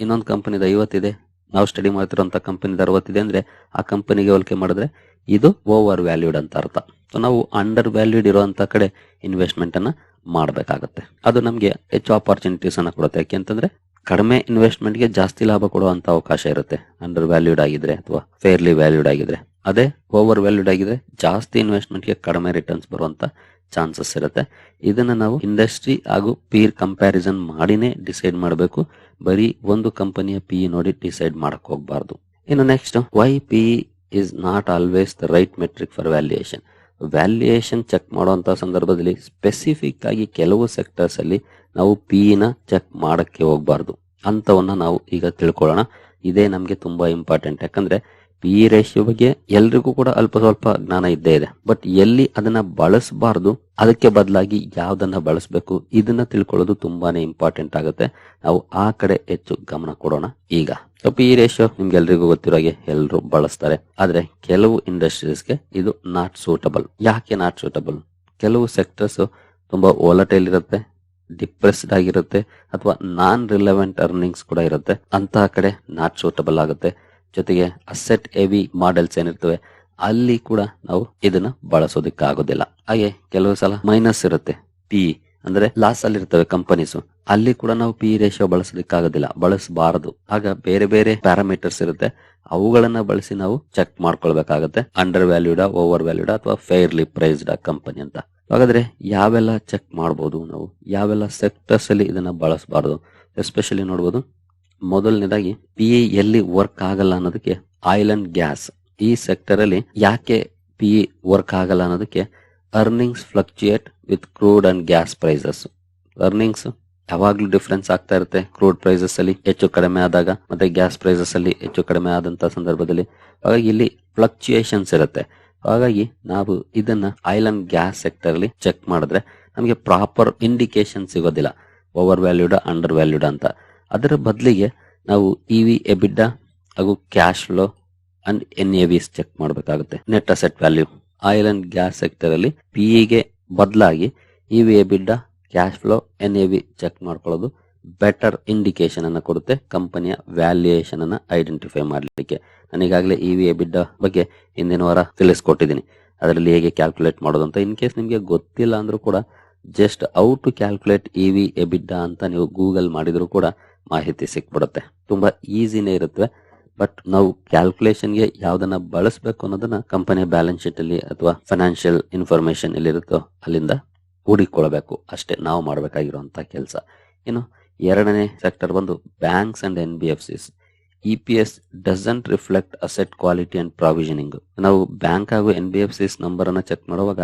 S1: ಇನ್ನೊಂದು ಕಂಪನಿದು ಐವತ್ತಿದೆ ನಾವು ಸ್ಟಡಿ ಮಾಡ್ತಿರೋಂಥ ಕಂಪನಿ ಅರವತ್ತಿದೆ ಅಂದ್ರೆ ಆ ಕಂಪನಿಗೆ ಹೋಲಿಕೆ ಮಾಡಿದ್ರೆ ಇದು ಓವರ್ ವ್ಯಾಲ್ಯೂಡ್ ಅಂತ ಅರ್ಥ. ಸೊ ನಾವು ಅಂಡರ್ ವ್ಯಾಲ್ಯೂಡ್ ಇರುವಂತ ಕಡೆ ಇನ್ವೆಸ್ಟ್ಮೆಂಟ್ ಅನ್ನ ಮಾಡಬೇಕಾಗತ್ತೆ. ಅದು ನಮಗೆ ಹೆಚ್ಚು ಆಪರ್ಚುನಿಟೀಸ್ ಅನ್ನ ಕೊಡುತ್ತೆ. ಯಾಕೆಂತಂದ್ರೆ ಕಡಿಮೆ ಇನ್ವೆಸ್ಟ್ಮೆಂಟ್ಗೆ ಜಾಸ್ತಿ ಲಾಭ ಕೊಡುವಂತ ಅವಕಾಶ ಇರುತ್ತೆ. ಅಂಡರ್ ವ್ಯಾಲ್ಯೂಡ್ ಆಗಿದ್ರೆ ಅಥವಾ ಫೇರ್ಲಿ ವ್ಯಾಲ್ಯೂಡ್ ಆಗಿದ್ರೆ. ಅದೇ ಓವರ್ ವ್ಯಾಲ್ಯೂಡ್ ಆಗಿದ್ರೆ ಜಾಸ್ತಿ ಇನ್ವೆಸ್ಟ್ಮೆಂಟ್ಗೆ ಕಡಿಮೆ ರಿಟರ್ನ್ಸ್ ಬರುವಂತ ಚಾನ್ಸಸ್ ಇರುತ್ತೆ. ಇದನ್ನ ನಾವು ಇಂಡಸ್ಟ್ರಿ ಹಾಗೂ ಪೀರ್ ಕಂಪ್ಯಾರಿಸನ್ ಮಾಡಿನೇ ಡಿಸೈಡ್ ಮಾಡಬೇಕು. ಬರೀ ಒಂದು ಕಂಪನಿಯ ಪಿ ನೋಡಿ ಡಿಸೈಡ್ ಮಾಡಕ್ ಹೋಗ್ಬಾರ್ದು. ಇನ್ನು next why P is not always the right metric for valuation valuation check ಮಾಡುವಂತ ಸಂದರ್ಭದಲ್ಲಿ ಸ್ಪೆಸಿಫಿಕ್ ಆಗಿ ಕೆಲವು ಸೆಕ್ಟರ್ಸ್ ಅಲ್ಲಿ ನಾವು ಪಿ ನ ಚೆಕ್ ಮಾಡಕ್ಕೆ ಹೋಗ್ಬಾರ್ದು. ಅಂತವನ್ನ ನಾವು ಈಗ ತಿಳ್ಕೊಳ್ಳೋಣ. ಇದೇ ನಮ್ಗೆ ತುಂಬಾ ಇಂಪಾರ್ಟೆಂಟ್ ಯಾಕಂದ್ರೆ ಪಿ ರೇಷಿಯೋ ಬಗ್ಗೆ ಎಲ್ರಿಗೂ ಕೂಡ ಅಲ್ಪ ಸ್ವಲ್ಪ ಜ್ಞಾನ ಇದ್ದೇ ಇದೆ. ಬಟ್ ಎಲ್ಲಿ ಅದನ್ನ ಬಳಸಬಾರ್ದು, ಅದಕ್ಕೆ ಬದಲಾಗಿ ಯಾವ್ದನ್ನ ಬಳಸಬೇಕು, ಇದನ್ನ ತಿಳ್ಕೊಳ್ಳೋದು ತುಂಬಾನೇ ಇಂಪಾರ್ಟೆಂಟ್ ಆಗುತ್ತೆ. ನಾವು ಆ ಕಡೆ ಹೆಚ್ಚು ಗಮನ ಕೊಡೋಣ ಈಗ. ಸೊ ಪಿ ರೇಷಿಯೋ ನಿಮ್ಗೆ ಎಲ್ರಿಗೂ ಗೊತ್ತಿರೋ ಹಾಗೆ ಎಲ್ಲರೂ ಬಳಸ್ತಾರೆ. ಆದ್ರೆ ಕೆಲವು ಇಂಡಸ್ಟ್ರೀಸ್ಗೆ ಇದು ನಾಟ್ ಸೂಟಬಲ್ ಯಾಕೆ ನಾಟ್ ಸೂಟಬಲ್ ಕೆಲವು ಸೆಕ್ಟರ್ಸ್ ತುಂಬಾ ಓಲಟೈಲ್ ಇರುತ್ತೆ ಡಿಪ್ರೆಸ್ಡ್ ಆಗಿರುತ್ತೆ, ಅಥವಾ ನಾನ್ ರಿಲೆವೆಂಟ್ ಅರ್ನಿಂಗ್ಸ್ ಕೂಡ ಇರುತ್ತೆ. ಅಂತಹ ಕಡೆ ನಾಟ್ ಸೂಟಬಲ್ ಆಗುತ್ತೆ. ಜೊತೆಗೆ ಅಸೆಟ್ ಎವಿ ಮಾಡೆಲ್ಸ್ ಏನಿರ್ತವೆ, ಅಲ್ಲಿ ಕೂಡ ನಾವು ಇದನ್ನ ಬಳಸೋದಕ್ಕೆ ಆಗೋದಿಲ್ಲ ಹಾಗೆ ಕೆಲವು ಸಲ ಮೈನಸ್ ಇರುತ್ತೆ ಪಿ ಅಂದ್ರೆ ಲಾಸ್ ಅಲ್ಲಿ ಇರ್ತವೆ ಕಂಪನೀಸ್ ಅಲ್ಲಿ ಕೂಡ ನಾವು ಪಿ ರೇಷಿಯೋ ಬಳಸೋದಕ್ಕೆ ಆಗೋದಿಲ್ಲ ಬಳಸಬಾರದು. ಆಗ ಬೇರೆ ಬೇರೆ ಪ್ಯಾರಾಮೀಟರ್ಸ್ ಇರುತ್ತೆ, ಅವುಗಳನ್ನ ಬಳಸಿ ನಾವು ಚೆಕ್ ಮಾಡ್ಕೊಳ್ಬೇಕಾಗತ್ತೆ. ಅಂಡರ್ ವ್ಯಾಲ್ಯೂಡ ಓವರ್ ವ್ಯಾಲ್ಯೂಡ್ ಅಥವಾ ಫೇರ್ಲಿ ಪ್ರೈಸ್ಡ್ ಕಂಪನಿ ಅಂತ. ಹಾಗಾದ್ರೆ ಯಾವೆಲ್ಲ ಚೆಕ್ ಮಾಡಬಹುದು ನಾವು? ಯಾವೆಲ್ಲ ಸೆಕ್ಟರ್ಸ್ ಅಲ್ಲಿ ಇದನ್ನ ಬಳಸಬಾರದು? ಎಸ್ಪೆಷಲಿ ನೋಡ್ಬೋದು ಮೊದಲನೇದಾಗಿ ಪಿ ಇ ಎಲ್ಲಿ ವರ್ಕ್ ಆಗಲ್ಲ ಅನ್ನೋದಕ್ಕೆ ಆಯಿಲ್ ಅಂಡ್ ಗ್ಯಾಸ್ ಈ ಸೆಕ್ಟರ್ ಅಲ್ಲಿ ಯಾಕೆ ಪಿ ಇ ವರ್ಕ್ ಆಗಲ್ಲ ಅನ್ನೋದಕ್ಕೆ earnings fluctuate with crude and gas prices earnings ಯಾವಾಗ್ಲೂ ಡಿಫ್ರೆನ್ಸ್ ಆಗ್ತಾ ಇರುತ್ತೆ. ಕ್ರೂಡ್ ಪ್ರೈಸಸ್ ಅಲ್ಲಿ ಹೆಚ್ಚು ಕಡಿಮೆ ಆದಾಗ ಮತ್ತೆ ಗ್ಯಾಸ್ ಪ್ರೈಸಸ್ ಅಲ್ಲಿ ಹೆಚ್ಚು ಕಡಿಮೆ ಆದಂತ ಸಂದರ್ಭದಲ್ಲಿ ಹಾಗಾಗಿ ಇಲ್ಲಿ ಫ್ಲಕ್ಚುಯೇಷನ್ಸ್ ಇರುತ್ತೆ. ಹಾಗಾಗಿ ನಾವು ಇದನ್ನ ಆಯಿಲ್ ಅಂಡ್ ಗ್ಯಾಸ್ ಸೆಕ್ಟರ್ ಅಲ್ಲಿ ಚೆಕ್ ಮಾಡಿದ್ರೆ ನಮಗೆ ಪ್ರಾಪರ್ ಇಂಡಿಕೇಶನ್ ಸಿಗೋದಿಲ್ಲ. ಓವರ್ ವ್ಯಾಲ್ಯೂಡ್ ಅಂಡರ್ ವ್ಯಾಲ್ಯೂಡ್ ಅಂತ. ಅದರ ಬದಲಿಗೆ ನಾವು ಇ ವಿ ಎಬಿಡ್ಡ ಹಾಗೂ cash flow and N A V's check ಮಾಡಬೇಕಾಗುತ್ತೆ. Net asset value oil and gas sector ಅಲ್ಲಿ ಪಿಇಗೆ ಬದಲಾಗಿ E V EBITDA cash flow N A V check ಮಾಡ್ಕೊಳ್ಳೋದು ಬೆಟರ್ ಇಂಡಿಕೇಶನ್ ಅನ್ನು ಕೊಡುತ್ತೆ ಕಂಪನಿಯ ವ್ಯಾಲ್ಯೂಯೇಷನ್ ಅನ್ನು ಐಡೆಂಟಿಫೈ ಮಾಡಲಿಕ್ಕೆ. ನನಗಾಗಲೇ ಇ ವಿ ಎಬಿಡ್ಡ ಬಗ್ಗೆ ಹಿಂದಿನ ವಾರ ತಿಳಿಸ್ಕೊಟ್ಟಿದ್ದೀನಿ. ಅದರಲ್ಲಿ ಹೇಗೆ ಕ್ಯಾಲ್ಕುಲೇಟ್ ಮಾಡೋದು ಅಂತ ಇನ್ ಕೇಸ್ ನಿಮಗೆ ಗೊತ್ತಿಲ್ಲ ಅಂದ್ರೂ ಕೂಡ just out to calculate E V EBITDA ಅಂತ ನೀವು ಗೂಗಲ್ ಮಾಡಿದ್ರು ಕೂಡ ಮಾಹಿತಿ ಸಿಕ್ಬಿಡುತ್ತೆ. ತುಂಬಾ ಈಸಿನೇ ಇರುತ್ತೆ. ಬಟ್ ನಾವು ಕ್ಯಾಲ್ಕುಲೇಷನ್ಗೆ ಯಾವ್ದನ್ನ ಬಳಸಬೇಕು ಅನ್ನೋದನ್ನ ಕಂಪನಿ ಬ್ಯಾಲೆನ್ಸ್ ಶೀಟ್ ಅಲ್ಲಿ ಅಥವಾ ಫೈನಾನ್ಷಿಯಲ್ ಇನ್ಫಾರ್ಮೇಶನ್ ಎಲ್ಲಿರುತ್ತೋ ಅಲ್ಲಿಂದ ಹೂಡಿಕೊಳ್ಬೇಕು ಅಷ್ಟೇ ನಾವು ಮಾಡಬೇಕಾಗಿರುವಂತ ಕೆಲಸ. ಏನು ಎರಡನೇ ಸೆಕ್ಟರ್ ಬಂದು banks and N B F Cs. E P S doesn't reflect asset quality and provisioning ನಾವು ಬ್ಯಾಂಕ್ ಹಾಗೂ N B F Cs number ಅನ್ನ ಚೆಕ್ ಮಾಡುವಾಗ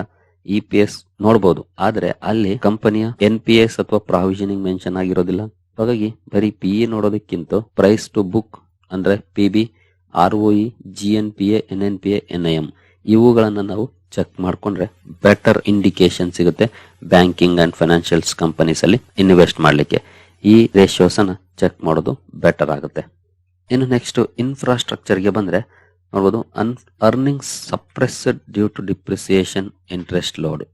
S1: ಇ ಪಿ ಎಸ್ ನೋಡಬಹುದು ಆದ್ರೆ ಅಲ್ಲಿ ಕಂಪನಿಯ ಎನ್ ಪಿ ಎಸ್ ಅಥವಾ ಪ್ರಾವಿಷನಿಂಗ್ ಮೆನ್ಷನ್ ಆಗಿರೋದಿಲ್ಲ. ಹಾಗಾಗಿ ಬರೀ ಪಿ ಇ ನೋಡೋದಕ್ಕಿಂತ ಪ್ರೈಸ್ ಟು ಬುಕ್ ಅಂದ್ರೆ P B R O E G N P N N P N I M ಇವುಗಳನ್ನು ನಾವು ಚೆಕ್ ಮಾಡಿಕೊಂಡ್ರೆ ಬೆಟರ್ ಇಂಡಿಕೇಶನ್ ಸಿಗುತ್ತೆ ಬ್ಯಾಂಕಿಂಗ್ ಅಂಡ್ ಫೈನಾನ್ಷಿಯಲ್ಸ್ ಕಂಪನೀಸ್ ಅಲ್ಲಿ ಇನ್ವೆಸ್ಟ್ ಮಾಡಲಿಕ್ಕೆ. ಈ ರೇಷಿಯೋಸ್ ಅನ್ನ ಚೆಕ್ ಮಾಡೋದು ಬೆಟರ್ ಆಗುತ್ತೆ. ಇನ್ನು ನೆಕ್ಸ್ಟ್ ಇನ್ಫ್ರಾಸ್ಟ್ರಕ್ಚರ್ಗೆ ಬಂದ್ರೆ ನೋಡ್ಬೋದು ಅನ್ earnings suppressed due to depreciation interest load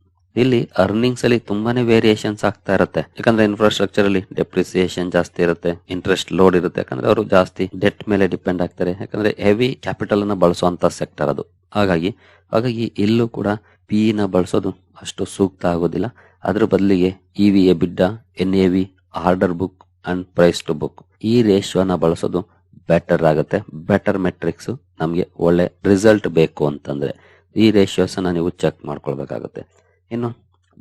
S1: ಇಲ್ಲಿ ಅರ್ನಿಂಗ್ಸ್ ಅಲ್ಲಿ ತುಂಬಾನೇ ವೇರಿಯೇಷನ್ಸ್ ಆಗ್ತಾ ಇರುತ್ತೆ. ಯಾಕಂದ್ರೆ ಇನ್ಫ್ರಾಸ್ಟ್ರಕ್ಚರ್ ಅಲ್ಲಿ ಡೆಪ್ರಿಸಿಯೇಷನ್ ಜಾಸ್ತಿ ಇರುತ್ತೆ ಇಂಟ್ರೆಸ್ಟ್ ಲೋಡ್ ಇರುತ್ತೆ. ಯಾಕಂದ್ರೆ ಅವರು ಜಾಸ್ತಿ ಡೆಟ್ ಮೇಲೆ ಡಿಪೆಂಡ್ ಆಗ್ತಾರೆ. ಯಾಕಂದ್ರೆ ಹೆವಿ ಕ್ಯಾಪಿಟಲ್ ಅನ್ನ ಬಳಸುವಂತ ಸೆಕ್ಟರ್ ಅದು. ಹಾಗಾಗಿ ಹಾಗಾಗಿ ಇಲ್ಲೂ ಕೂಡ ಪಿ ನ ಬಳಸೋದು ಅಷ್ಟು ಸೂಕ್ತ ಆಗೋದಿಲ್ಲ. ಅದ್ರ ಬದಲಿಗೆ E V EBITDA N A V order book and price to book ಈ ರೇಷಿಯೋನ ಬಳಸೋದು ಬೆಟರ್ ಆಗುತ್ತೆ. ಬೆಟರ್ ಮೆಟ್ರಿಕ್ಸ್ ನಮಗೆ ಒಳ್ಳೆ ರಿಸಲ್ಟ್ ಬೇಕು ಅಂತಂದ್ರೆ ಈ ರೇಷಿಯೋಸ್ ಅನ್ನ ನೀವು ಚೆಕ್ ಮಾಡ್ಕೊಳ್ಬೇಕಾಗುತ್ತೆ. ಇನ್ನು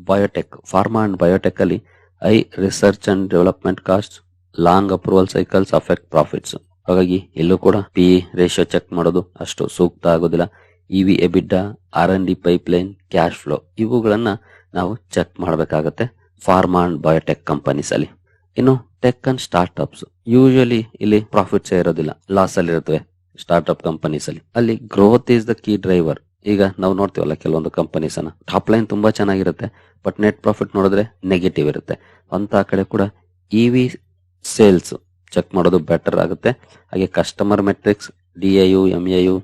S1: ಬಯೋಟೆಕ್ ಫಾರ್ಮಾ ಅಂಡ್ ಬಯೋಟೆಕ್ ಅಲ್ಲಿ high research and development cost long approval cycles affect profits ಹಾಗಾಗಿ ಇಲ್ಲೂ ಕೂಡ ಪಿ ರೇಷಿಯೋ ಚೆಕ್ ಮಾಡೋದು ಅಷ್ಟು ಸೂಕ್ತ ಆಗೋದಿಲ್ಲ. E V EBITDA R and D pipeline cash flow ಇವುಗಳನ್ನ ನಾವು ಚೆಕ್ ಮಾಡಬೇಕಾಗತ್ತೆ ಫಾರ್ಮಾ ಅಂಡ್ ಬಯೋಟೆಕ್ ಕಂಪನೀಸ್ ಅಲ್ಲಿ. ಇನ್ನು ಟೆಕ್ ಅಂಡ್ ಸ್ಟಾರ್ಟ್ಅಪ್ಸ್ ಯೂಶಲಿ ಇಲ್ಲಿ ಪ್ರಾಫಿಟ್ಸ್ ಇರೋದಿಲ್ಲ ಲಾಸ್ ಅಲ್ಲಿ ಇರುತ್ತವೆ ಸ್ಟಾರ್ಟ್ಅಪ್ ಕಂಪನೀಸ್ ಅಲ್ಲಿ. ಅಲ್ಲಿ growth is the key driver ಈಗ ನಾವು ನೋಡ್ತೀವಲ್ಲ ಕೆಲವೊಂದು ಕಂಪನೀಸ್ ಅನ್ನ. ಟಾಪ್ ಲೈನ್ ತುಂಬಾ ಚೆನ್ನಾಗಿರುತ್ತೆ ಬಟ್ ನೆಟ್ ಪ್ರಾಫಿಟ್ ನೋಡಿದ್ರೆ ನೆಗೆಟಿವ್ ಇರುತ್ತೆ. ಅಂತ ಕಡೆ ಕೂಡ ಇ ವಿ ಸೇಲ್ಸ್ ಚೆಕ್ ಮಾಡೋದು ಬೆಟರ್ ಆಗುತ್ತೆ. ಹಾಗೆ customer metrics D A U M A U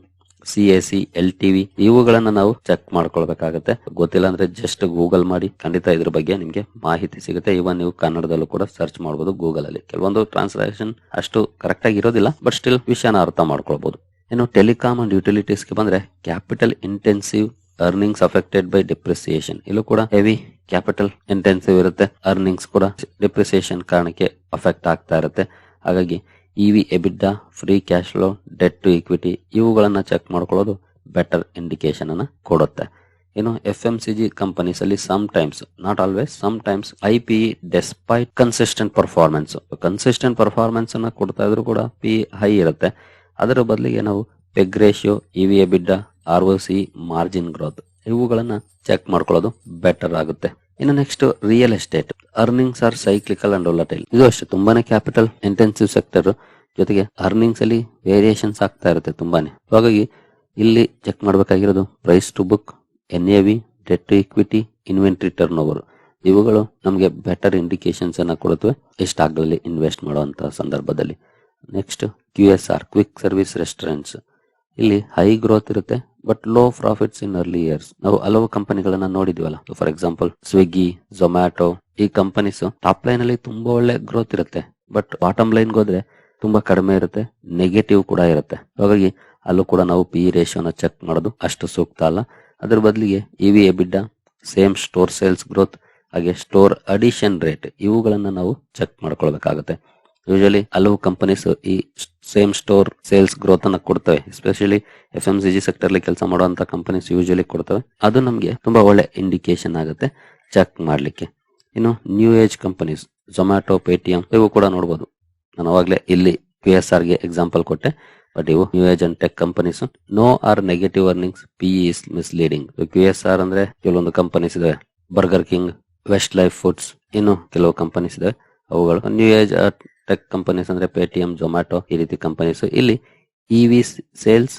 S1: C A C L T V ಇವುಗಳನ್ನ ನಾವು ಚೆಕ್ ಮಾಡ್ಕೊಳ್ಬೇಕಾಗತ್ತೆ. ಗೊತ್ತಿಲ್ಲ ಅಂದ್ರೆ ಜಸ್ಟ್ ಗೂಗಲ್ ಮಾಡಿ, ಖಂಡಿತ ಇದ್ರ ಬಗ್ಗೆ ನಿಮ್ಗೆ ಮಾಹಿತಿ ಸಿಗುತ್ತೆ. ಇವನ್ ನೀವು ಕನ್ನಡದಲ್ಲೂ ಕೂಡ ಸರ್ಚ್ ಮಾಡಬಹುದು ಗೂಗಲ್ ಅಲ್ಲಿ ಕೆಲವೊಂದು ಟ್ರಾನ್ಸ್ಲೇಷನ್ ಅಷ್ಟು ಕರೆಕ್ಟ್ ಆಗಿ ಇರೋದಿಲ್ಲ ಬಟ್ ಸ್ಟಿಲ್ ವಿಷಯನ ಅರ್ಥ ಮಾಡ್ಕೊಳ್ಬಹುದು ಇನ್ನು ಟೆಲಿಕಾಮ್ ಅಂಡ್ ಯುಟಿಲಿಟೀಸ್ಗೆ ಬಂದ್ರೆ capital intensive earnings affected by depreciation ಇಲ್ಲೂ ಕೂಡ ಹೆವಿ ಕ್ಯಾಪಿಟಲ್ ಇಂಟೆನ್ಸಿವ್ ಇರುತ್ತೆ. ಅರ್ನಿಂಗ್ಸ್ ಕೂಡ ಡಿಪ್ರಿಸಿಯೇಷನ್ ಕಾರಣಕ್ಕೆ ಅಫೆಕ್ಟ್ ಆಗ್ತಾ ಇರುತ್ತೆ. ಹಾಗಾಗಿ E V EBITDA free cash flow debt to equity ಇವುಗಳನ್ನ ಚೆಕ್ ಮಾಡ್ಕೊಳ್ಳೋದು ಬೆಟರ್ ಇಂಡಿಕೇಶನ್ ಅನ್ನ ಕೊಡುತ್ತೆ. ಇನ್ನು F M C G companies ಅಲ್ಲಿ sometimes not always sometimes high P despite consistent performance consistent performance ಅನ್ನ ಕೊಡ್ತಾ ಇದ್ರು ಕೂಡ ಪಿ ಹೈ ಇರುತ್ತೆ. ಅದರ ಬದಲಿಗೆ ನಾವು PEG ratio E V R O C, margin growth ಇವುಗಳನ್ನ ಚೆಕ್ ಮಾಡ್ಕೊಳ್ಳೋದು ಬೆಟರ್ ಆಗುತ್ತೆ. ಇನ್ನು next real estate earnings are cyclical and volatile ಇದು ಅಷ್ಟೇ, ತುಂಬಾನೇ ಕ್ಯಾಪಿಟಲ್ ಇಂಟೆನ್ಸಿವ್ ಸೆಕ್ಟರ್ ಜೊತೆಗೆ ಅರ್ನಿಂಗ್ಸ್ ಅಲ್ಲಿ ವೇರಿಯೇಷನ್ಸ್ ಆಗ್ತಾ ಇರುತ್ತೆ ತುಂಬಾನೇ. ಹಾಗಾಗಿ ಇಲ್ಲಿ ಚೆಕ್ ಮಾಡಬೇಕಾಗಿರೋದು price to book N A V debt to equity inventory turnover ಇವುಗಳು ನಮಗೆ ಬೆಟರ್ ಇಂಡಿಕೇಶನ್ಸ್ ಅನ್ನ ಕೊಡುತ್ತವೆ. ಎಷ್ಟಾಗಲಿ ಇನ್ವೆಸ್ಟ್ ಮಾಡುವಂತಹ ಸಂದರ್ಭದಲ್ಲಿ. Next Q S R quick service restaurants ಇಲ್ಲಿ ಹೈ ಗ್ರೋತ್ ಇರುತ್ತೆ but low profits in early years ನಾವು ಹಲವು ಕಂಪನಿಗಳನ್ನ ನೋಡಿದ್ವಲ್ಲ. ಫಾರ್ ಎಕ್ಸಾಂಪಲ್ ಸ್ವಿಗ್ಗಿ ಝೊಮ್ಯಾಟೊ ಈ ಕಂಪನೀಸ್ ಟಾಪ್ ಲೈನ್ ಅಲ್ಲಿ ತುಂಬಾ ಒಳ್ಳೆ ಗ್ರೋತ್ ಇರುತ್ತೆ ಬಟ್ ಬಾಟಮ್ ಲೈನ್ ಹೋದ್ರೆ ತುಂಬಾ ಕಡಿಮೆ ಇರುತ್ತೆ ನೆಗೆಟಿವ್ ಕೂಡ ಇರುತ್ತೆ. ಹಾಗಾಗಿ ಅಲ್ಲೂ ಕೂಡ ನಾವು ಪಿ ರೇಷಿಯೋನ ಚೆಕ್ ಮಾಡೋದು ಅಷ್ಟು ಸೂಕ್ತ ಅಲ್ಲ. ಅದ್ರ ಬದಲಿಗೆ E V EBITDA same store sales growth ಹಾಗೆ ಸ್ಟೋರ್ ಅಡಿಷನ್ ರೇಟ್ ಇವುಗಳನ್ನ ನಾವು ಚೆಕ್ ಮಾಡ್ಕೊಳ್ಬೇಕಾಗುತ್ತೆ. ಯೂಶಲಿ ಹಲವು ಕಂಪನೀಸ್ ಈ ಸೇಮ್ ಸ್ಟೋರ್ ಸೇಲ್ಸ್ ಗ್ರೋತ್ ಅನ್ನ ಕೊಡ್ತವೆ. Especially F M C G sector ಅಲ್ಲಿ ಕೆಲಸ ಮಾಡುವಂತ ಕಂಪನೀಸ್ ಯೂಶಲಿ ಕೊಡ್ತವೆ. ಅದು ನಮಗೆ ತುಂಬಾ ಒಳ್ಳೆ ಇಂಡಿಕೇಶನ್ ಆಗುತ್ತೆ ಚೆಕ್ ಮಾಡ್ಲಿಕ್ಕೆ. ಇನ್ನು new age companies Zomato Paytm ಇವು ಕೂಡ ನೋಡಬಹುದು ನಾನು ಅವಾಗಲೇ ಇಲ್ಲಿ ಪಿ ಎಸ್ ಆರ್ಗೆ ಎಕ್ಸಾಂಪಲ್ ಕೊಟ್ಟೆ. ಬಟ್ ಇವು new age and tech companies no or negative earnings P is misleading Q S R ಅಂದ್ರೆ ಕೆಲವೊಂದು ಕಂಪನೀಸ್ ಇದಾವೆ Burger King Westlife foods ಇನ್ನು ಕೆಲವು ಕಂಪನೀಸ್ ಇದಾವೆ ಅವುಗಳು ನ್ಯೂ ಏಜ್ ಟೆಕ್ ಕಂಪನೀಸ್ ಅಂದ್ರೆ ಪೇಟಿಎಂ ಜೊಮ್ಯಾಟೊ ಈ ರೀತಿ ಕಂಪನೀಸ್ ಇಲ್ಲಿ E V sales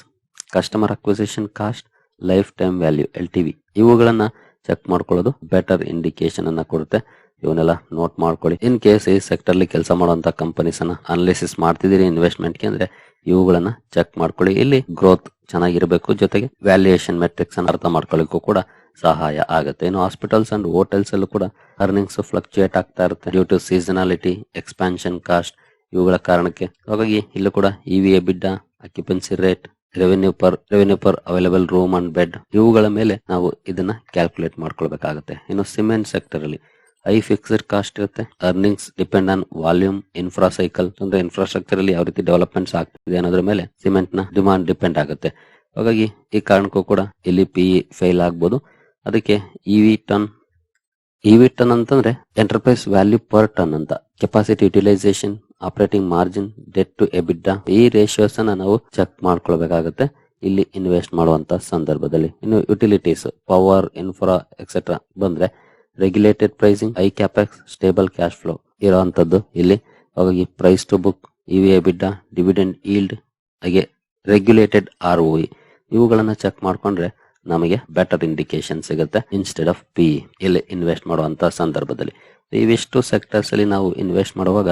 S1: customer acquisition cost lifetime value L T V ಇವುಗಳನ್ನ ಚೆಕ್ ಮಾಡ್ಕೊಳ್ಳೋದು ಬೆಟರ್ ಇಂಡಿಕೇಶನ್ ಅನ್ನ ಕೊಡುತ್ತೆ. ಇವನ್ನೆಲ್ಲ ನೋಟ್ ಮಾಡ್ಕೊಳ್ಳಿ. ಇನ್ ಕೇಸ್ ಈ ಸೆಕ್ಟರ್ ಅಲ್ಲಿ ಕೆಲಸ ಮಾಡುವಂತ ಕಂಪನೀಸ್ ಅನ್ನ ಅನಾಲಿಸಿಸ್ ಮಾಡ್ತಿದ್ದೀರಿ ಇನ್ವೆಸ್ಟ್ಮೆಂಟ್ ಅಂದ್ರೆ ಇವುಗಳನ್ನ ಚೆಕ್ ಮಾಡ್ಕೊಳ್ಳಿ. ಇಲ್ಲಿ ಗ್ರೋತ್ ಚೆನ್ನಾಗಿರ್ಬೇಕು. ಜೊತೆಗೆ ವ್ಯಾಲ್ಯೂಯೇಷನ್ ಮೆಟ್ರಿಕ್ಸ್ ಅನ್ನು ಅರ್ಥ ಮಾಡ್ಕೊಳ್ಳಿಕ್ಕೂ ಕೂಡ ಸಹಾಯ ಆಗುತ್ತೆ. ಇನ್ನು ಹಾಸ್ಪಿಟಲ್ಸ್ ಅಂಡ್ ಹೋಟೆಲ್ಸ್ ಅಲ್ಲೂ ಕೂಡ ಅರ್ನಿಂಗ್ಸ್ ಫ್ಲಕ್ಚುಯೇಟ್ ಆಗ್ತಾ ಇರುತ್ತೆ. Due to seasonality expansion cost ಇವುಗಳ ಕಾರಣಕ್ಕೆ. ಹಾಗಾಗಿ ಇಲ್ಲೂ ಕೂಡ E V EBITDA occupancy rate revenue per revenue per available room and bed ಇವುಗಳ ಮೇಲೆ ನಾವು ಇದನ್ನ ಕ್ಯಾಲ್ಕುಲೇಟ್ ಮಾಡ್ಕೊಳ್ಬೇಕಾಗುತ್ತೆ. ಇನ್ನು ಸಿಮೆಂಟ್ ಸೆಕ್ಟರ್ ಅಲ್ಲಿ ಹೈ ಫಿಕ್ಸ್ಡ್ ಕಾಸ್ಟ್ ಇರುತ್ತೆ. Earnings depend on volume infra cycle ಅಂದ್ರೆ ಇನ್ಫ್ರಾಸ್ಟ್ರಕ್ಚರ್ ಅಲ್ಲಿ ಯಾವ ರೀತಿ ಡೆವಲಪ್ಮೆಂಟ್ಸ್ ಆಗ್ತಿದೆ ಅನ್ನೋದ್ರ ಮೇಲೆ ಸಿಮೆಂಟ್ನ ಡಿಮಾಂಡ್ ಡಿಪೆಂಡ್ ಆಗುತ್ತೆ. ಹಾಗಾಗಿ ಈ ಕಾರಣಕ್ಕೂ ಕೂಡ ಇಲ್ಲಿ ಪಿ ಫೇಲ್ ಆಗ್ಬೋದು. ಅದಕ್ಕೆ E V ton E V ton ಅಂತಂದ್ರೆ ಎಂಟರ್ಪ್ರೈಸ್ ವ್ಯಾಲ್ಯೂ ಪರ್ ಟನ್ ಅಂತ. Capacity utilisation operating margin debt to EBITDA ಈ ರೇಷಿಯೋಸ್ ಅನ್ನ ನಾವು ಚೆಕ್ ಮಾಡ್ಕೊಳ್ಬೇಕಾಗತ್ತೆ. ಇಲ್ಲಿ ಇನ್ವೆಸ್ಟ್ ಮಾಡುವಂತ ಸಂದರ್ಭದಲ್ಲಿ. ಇನ್ನು ಯುಟಿಲಿಟೀಸ್ ಪವರ್ ಇನ್ಫ್ರಾ ಎಕ್ಸೆಟ್ರಾ ಬಂದ್ರೆ regulated pricing high capex stable cash flow ಇರೋವಂಥದ್ದು ಇಲ್ಲಿ. ಹಾಗಾಗಿ price to book E V EBITDA dividend yield ಹಾಗೆ ರೆಗ್ಯುಲೇಟೆಡ್ ಆರ್ ಒ ಇವುಗಳನ್ನ ಚೆಕ್ ಮಾಡ್ಕೊಂಡ್ರೆ ನಮಗೆ ಬೆಟರ್ ಇಂಡಿಕೇಶನ್ ಸಿಗುತ್ತೆ ಇನ್ಸ್ಟೆಡ್ ಆಫ್ ಪಿ ಇಲ್ಲಿ ಇನ್ವೆಸ್ಟ್ ಮಾಡುವಂತಹ ಸಂದರ್ಭದಲ್ಲಿ. ಇವಿಷ್ಟು ಸೆಕ್ಟರ್ಸ್ ಅಲ್ಲಿ ನಾವು ಇನ್ವೆಸ್ಟ್ ಮಾಡುವಾಗ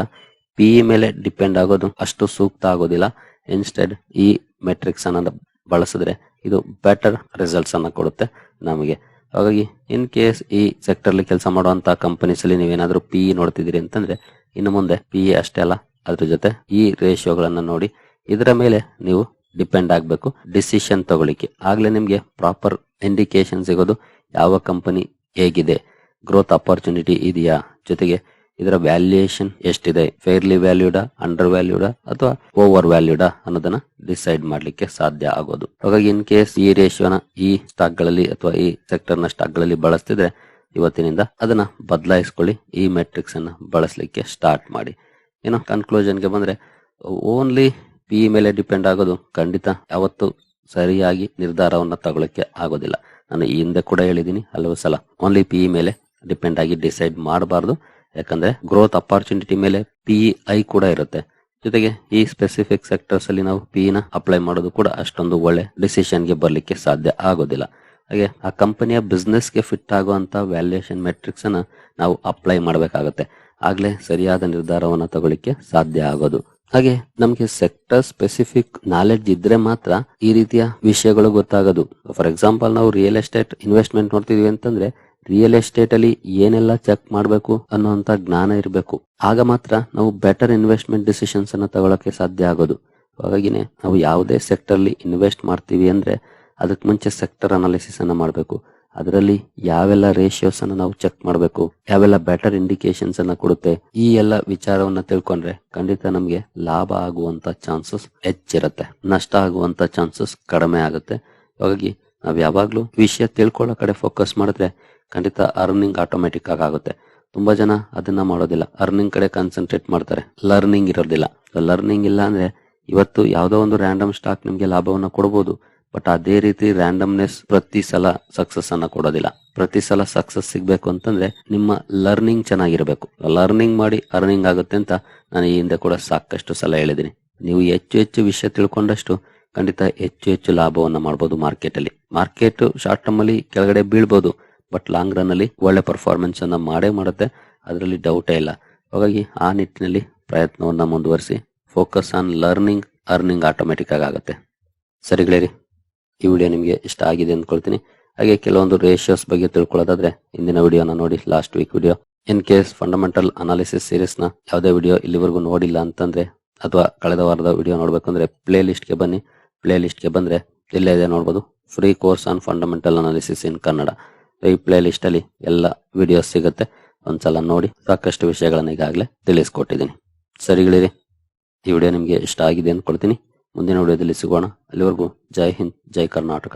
S1: ಪಿ ಮೇಲೆ ಡಿಪೆಂಡ್ ಆಗೋದು ಅಷ್ಟು ಸೂಕ್ತ ಆಗೋದಿಲ್ಲ. ಇನ್ಸ್ಟೆಡ್ ಈ ಮೆಟ್ರಿಕ್ಸ್ ಅನ್ನ ಬಳಸಿದ್ರೆ ಇದು ಬೆಟರ್ ರಿಸಲ್ಟ್ಸ್ ಅನ್ನ ಕೊಡುತ್ತೆ ನಮಗೆ. ಹಾಗಾಗಿ ಇನ್ ಕೇಸ್ ಈ ಸೆಕ್ಟರ್ ಅಲ್ಲಿ ಕೆಲಸ ಮಾಡುವಂತ ಕಂಪನೀಸ್ ಅಲ್ಲಿ ನೀವೇನಾದ್ರೂ ಪಿ ನೋಡ್ತಿದ್ದೀರಿ ಅಂತಂದ್ರೆ, ಇನ್ನು ಮುಂದೆ ಪಿ ಅಷ್ಟೇ ಅಲ್ಲ, ಅದ್ರ ಜೊತೆ ಈ ರೇಷಿಯೋಗಳನ್ನ ನೋಡಿ. ಇದರ ಮೇಲೆ ನೀವು ಡಿಪೆಂಡ್ ಆಗಬೇಕು. ಡಿಸಿಷನ್ ತಗೊಳ್ಳಿಕ್ಕೆ. ಆಗ್ಲೇ ನಿಮ್ಗೆ ಪ್ರಾಪರ್ ಇಂಡಿಕೇಶನ್ ಸಿಗೋದು ಯಾವ ಕಂಪನಿ ಹೇಗಿದೆ. ಗ್ರೋತ್ ಅಪರ್ಚುನಿಟಿ ಇದೆಯಾ? ಜೊತೆಗೆ ಇದರ ವ್ಯಾಲ್ಯೂಯೇಷನ್ ಎಷ್ಟಿದೆ? ಫೇರ್ಲಿ ವ್ಯಾಲ್ಯೂಡ ಅಂಡರ್ ವ್ಯಾಲ್ಯೂಡ ಅಥವಾ ಓವರ್ ವ್ಯಾಲ್ಯೂಡ ಅನ್ನೋದನ್ನ ಡಿಸೈಡ್ ಮಾಡ್ಲಿಕ್ಕೆ ಸಾಧ್ಯ ಆಗೋದು. ಹಾಗಾಗಿ ಇನ್ ಕೇಸ್ ಈ ರೇಷಿಯೋನ ಈ ಸ್ಟಾಕ್ಗಳಲ್ಲಿ ಅಥವಾ ಈ ಸೆಕ್ಟರ್ನ ಸ್ಟಾಕ್ಗಳಲ್ಲಿ ಬಳಸ್ತಿದ್ರೆ ಇವತ್ತಿನಿಂದ ಅದನ್ನ ಬದಲಾಯಿಸ್ಕೊಳ್ಳಿ, ಈ ಮೆಟ್ರಿಕ್ಸ್ ಅನ್ನ ಬಳಸಲಿಕ್ಕೆ ಸ್ಟಾರ್ಟ್ ಮಾಡಿ. ಏನೋ ಕನ್ಕ್ಲೂಷನ್ಗೆ ಬಂದ್ರೆ ಓನ್ಲಿ ಪಿ ಮೇಲೆ ಡಿಪೆಂಡ್ ಆಗೋದು ಖಂಡಿತ ಯಾವತ್ತು ಸರಿಯಾಗಿ ನಿರ್ಧಾರವನ್ನ ತಗೊಳಕ್ಕೆ ಆಗೋದಿಲ್ಲ. ನಾನು ಈ ಹಿಂದೆ ಕೂಡ ಹೇಳಿದ್ದೀನಿ, ಹಲವು ಸಲ ಓನ್ಲಿ ಪಿ ಮೇಲೆ ಡಿಪೆಂಡ್ ಆಗಿ ಡಿಸೈಡ್ ಮಾಡಬಾರ್ದು. ಯಾಕಂದ್ರೆ ಗ್ರೋತ್ ಅಪಾರ್ಚುನಿಟಿ ಮೇಲೆ ಪಿಇ ಐ ಕೂಡ ಇರುತ್ತೆ. ಜೊತೆಗೆ ಈ ಸ್ಪೆಸಿಫಿಕ್ ಸೆಕ್ಟರ್ಸ್ ಅಲ್ಲಿ ನಾವು ಪಿ ನ ಅಪ್ಲೈ ಮಾಡೋದು ಕೂಡ ಅಷ್ಟೊಂದು ಒಳ್ಳೆ ಡಿಸಿಷನ್ಗೆ ಬರ್ಲಿಕ್ಕೆ ಸಾಧ್ಯ ಆಗೋದಿಲ್ಲ. ಹಾಗೆ ಆ ಕಂಪನಿಯ ಬಿಸ್ನೆಸ್ಗೆ ಫಿಟ್ ಆಗುವಂತ ವ್ಯಾಲ್ಯೂಯೇಷನ್ ಮೆಟ್ರಿಕ್ಸ್ ಅನ್ನ ನಾವು ಅಪ್ಲೈ ಮಾಡಬೇಕಾಗುತ್ತೆ. ಆಗ್ಲೇ ಸರಿಯಾದ ನಿರ್ಧಾರವನ್ನ ತಗೊಳ್ಳಿಕ್ಕೆ ಸಾಧ್ಯ ಆಗೋದು. ಹಾಗೆ ನಮ್ಗೆ ಸೆಕ್ಟರ್ ಸ್ಪೆಸಿಫಿಕ್ ನಾಲೆಡ್ಜ್ ಇದ್ರೆ ಮಾತ್ರ ಈ ರೀತಿಯ ವಿಷಯಗಳು ಗೊತ್ತಾಗೋದು. ಫಾರ್ ಎಕ್ಸಾಂಪಲ್ ನಾವು ರಿಯಲ್ ಎಸ್ಟೇಟ್ ಇನ್ವೆಸ್ಟ್ಮೆಂಟ್ ನೋಡ್ತಿದೀವಿ ಅಂತಂದ್ರೆ ರಿಯಲ್ ಎಸ್ಟೇಟ್ ಅಲ್ಲಿ ಏನೆಲ್ಲ ಚೆಕ್ ಮಾಡಬೇಕು ಅನ್ನೋಂತ ಜ್ಞಾನ ಇರಬೇಕು. ಆಗ ಮಾತ್ರ ನಾವು ಬೆಟರ್ ಇನ್ವೆಸ್ಟ್ಮೆಂಟ್ ಡಿಸಿಷನ್ಸ್ ಅನ್ನ ತಗೊಳಕ್ಕೆ ಸಾಧ್ಯ ಆಗೋದು. ಹಾಗಾಗಿನೇ ನಾವು ಯಾವುದೇ ಸೆಕ್ಟರ್ ಅಲ್ಲಿ ಇನ್ವೆಸ್ಟ್ ಮಾಡ್ತೀವಿ ಅಂದ್ರೆ ಅದಕ್ಕೆ ಮುಂಚೆ ಸೆಕ್ಟರ್ ಅನಾಲಿಸಿಸ್ ಅನ್ನ ಮಾಡಬೇಕು. ಅದರಲ್ಲಿ ಯಾವೆಲ್ಲ ರೇಷಿಯೋಸ್ ಅನ್ನ ನಾವು ಚೆಕ್ ಮಾಡಬೇಕು, ಯಾವೆಲ್ಲ ಬೆಟರ್ ಇಂಡಿಕೇಶನ್ಸ್ ಅನ್ನ ಕೊಡುತ್ತೆ, ಈ ಎಲ್ಲ ವಿಚಾರವನ್ನ ತಿಳ್ಕೊಂಡ್ರೆ ಖಂಡಿತ ನಮಗೆ ಲಾಭ ಆಗುವಂತ ಚಾನ್ಸಸ್ ಹೆಚ್ಚಿರುತ್ತೆ. ನಷ್ಟ ಆಗುವಂತ ಚಾನ್ಸಸ್ ಕಡಿಮೆ ಆಗುತ್ತೆ. ಹಾಗಾಗಿ ನಾವ್ ಯಾವಾಗಲೂ ವಿಷಯ ತಿಳ್ಕೊಳ್ಳೋ ಕಡೆ ಫೋಕಸ್ ಮಾಡಿದ್ರೆ ಖಂಡಿತ ಅರ್ನಿಂಗ್ ಆಟೋಮೆಟಿಕ್ ಆಗಿ ಆಗುತ್ತೆ. ತುಂಬಾ ಜನ ಅದನ್ನ ಮಾಡೋದಿಲ್ಲ. ಅರ್ನಿಂಗ್ ಕಡೆ ಕಾನ್ಸಂಟ್ರೇಟ್ ಮಾಡ್ತಾರೆ. ಲರ್ನಿಂಗ್ ಇರೋದಿಲ್ಲ. ಲರ್ನಿಂಗ್ ಇಲ್ಲ ಅಂದ್ರೆ ಇವತ್ತು ಯಾವುದೋ ಒಂದು ರ್ಯಾಂಡಮ್ ಸ್ಟಾಕ್ ನಿಮಗೆ ಲಾಭವನ್ನ ಕೊಡಬಹುದು ಬಟ್ ಅದೇ ರೀತಿ ರ್ಯಾಂಡಮ್ನೆಸ್ ಪ್ರತಿ ಸಲ ಸಕ್ಸಸ್ ಅನ್ನ ಕೊಡೋದಿಲ್ಲ. ಪ್ರತಿ ಸಲ ಸಕ್ಸಸ್ ಸಿಗ್ಬೇಕು ಅಂತಂದ್ರೆ ನಿಮ್ಮ ಲರ್ನಿಂಗ್ ಚೆನ್ನಾಗಿರ್ಬೇಕು. ಲರ್ನಿಂಗ್ ಮಾಡಿ ಅರ್ನಿಂಗ್ ಆಗುತ್ತೆ ಅಂತ ನಾನು ಈ ಹಿಂದೆ ಕೂಡ ಸಾಕಷ್ಟು ಸಲ ಹೇಳಿದ್ದೀನಿ. ನೀವು ಹೆಚ್ಚು ಹೆಚ್ಚು ವಿಷಯ ತಿಳ್ಕೊಂಡಷ್ಟು ಖಂಡಿತ ಹೆಚ್ಚು ಹೆಚ್ಚು ಲಾಭವನ್ನ ಮಾಡಬಹುದು ಮಾರ್ಕೆಟ್ ಅಲ್ಲಿ ಮಾರ್ಕೆಟ್ ಶಾರ್ಟ್ ಟರ್ಮ್ ಅಲ್ಲಿ ಕೆಳಗಡೆ ಬೀಳ್ಬಹುದು ಬಟ್ ಲಾಂಗ್ ರನ್ ಅಲ್ಲಿ ಒಳ್ಳೆ ಪರ್ಫಾರ್ಮೆನ್ಸ್ ಅನ್ನ ಮಾಡೇ ಮಾಡುತ್ತೆ. ಅದರಲ್ಲಿ ಡೌಟೇ ಇಲ್ಲ. ಹಾಗಾಗಿ ಆ ನಿಟ್ಟಿನಲ್ಲಿ ಪ್ರಯತ್ನವನ್ನ ಮುಂದುವರಿಸಿ focus on learning earning automatic ಆಗಿ ಆಗುತ್ತೆ. ಸರಿ ಗೆಳೆಯರಿ, ಈ ವಿಡಿಯೋ ನಿಮಗೆ ಇಷ್ಟ ಆಗಿದೆ ಅಂದ್ಕೊಳ್ತೀನಿ ಹಾಗೆ ಕೆಲವೊಂದು ರೇಷಿಯೋಸ್ ಬಗ್ಗೆ ತಿಳ್ಕೊಳ್ಳೋದಾದ್ರೆ ಇಂದಿನ ವಿಡಿಯೋನ ನೋಡಿ last week video in case fundamental analysis ಸೀರೀಸ್ನ ಯಾವುದೇ ವಿಡಿಯೋ ಇಲ್ಲಿವರೆಗೂ ನೋಡಿಲ್ಲ ಅಂತಂದ್ರೆ, ಅಥವಾ ಕಳೆದ ವಾರದ ವಿಡಿಯೋ ನೋಡ್ಬೇಕಂದ್ರೆ ಪ್ಲೇ ಲಿಸ್ಟ್ಗೆ ಬನ್ನಿ. ಪ್ಲೇ ಲಿಸ್ಟ್ಗೆ ಬಂದ್ರೆ ಇಲ್ಲೇ ಇದೆ ನೋಡ್ಬೋದು. Free course on fundamental analysis in Kannada. ಈ ಪ್ಲೇ ಲಿಸ್ಟ್ ಅಲ್ಲಿ ಎಲ್ಲ ವಿಡಿಯೋಸ್ ಸಿಗುತ್ತೆ. ಒಂದ್ಸಲ ನೋಡಿ. ಸಾಕಷ್ಟು ವಿಷಯಗಳನ್ನು ಈಗಾಗಲೇ ತಿಳಿಸ್ಕೊಟ್ಟಿದ್ದೀನಿ. ಸರಿಗಳಿರಿ ಈ ವಿಡಿಯೋ ನಿಮಗೆ ಇಷ್ಟ ಆಗಿದೆ ಅಂದ್ಕೊಳ್ತೀನಿ. ಮುಂದಿನ ವಿಡಿಯೋದಲ್ಲಿ ಸಿಗೋಣ. ಅಲ್ಲಿವರೆಗೂ ಜೈ ಹಿಂದ್, ಜೈ ಕರ್ನಾಟಕ.